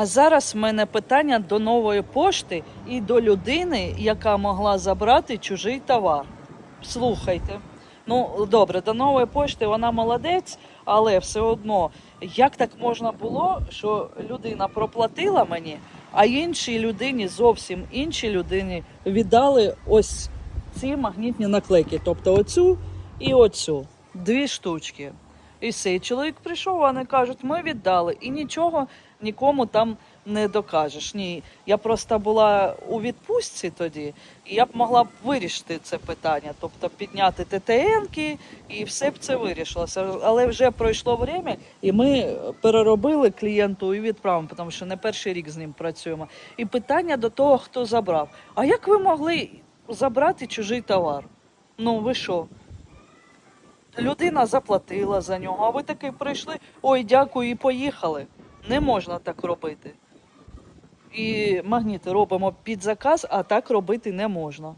А зараз в мене питання до нової пошти і до людини, яка могла забрати чужий товар. Слухайте. Ну, добре, до нової пошти вона молодець, але все одно, як так можна було, що людина проплатила мені, а іншій людині, зовсім іншій людині віддали ось ці магнітні наклейки, тобто оцю і оцю. Дві штучки. І все. Чоловік прийшов, вони кажуть, ми віддали. І нічого нікому там не докажеш. Ні, я просто була у відпустці тоді, і я б могла б вирішити це питання, тобто підняти ТТНки, і все б це вирішилося. Але вже пройшло время, і ми переробили клієнту і відправимо, тому що не перший рік з ним працюємо. І питання до того, хто забрав. А як ви могли забрати чужий товар? Ну ви що? Людина заплатила за нього, а ви таки прийшли, ой, дякую, і поїхали. Не можна так робити. І магніти робимо під заказ, а так робити не можна.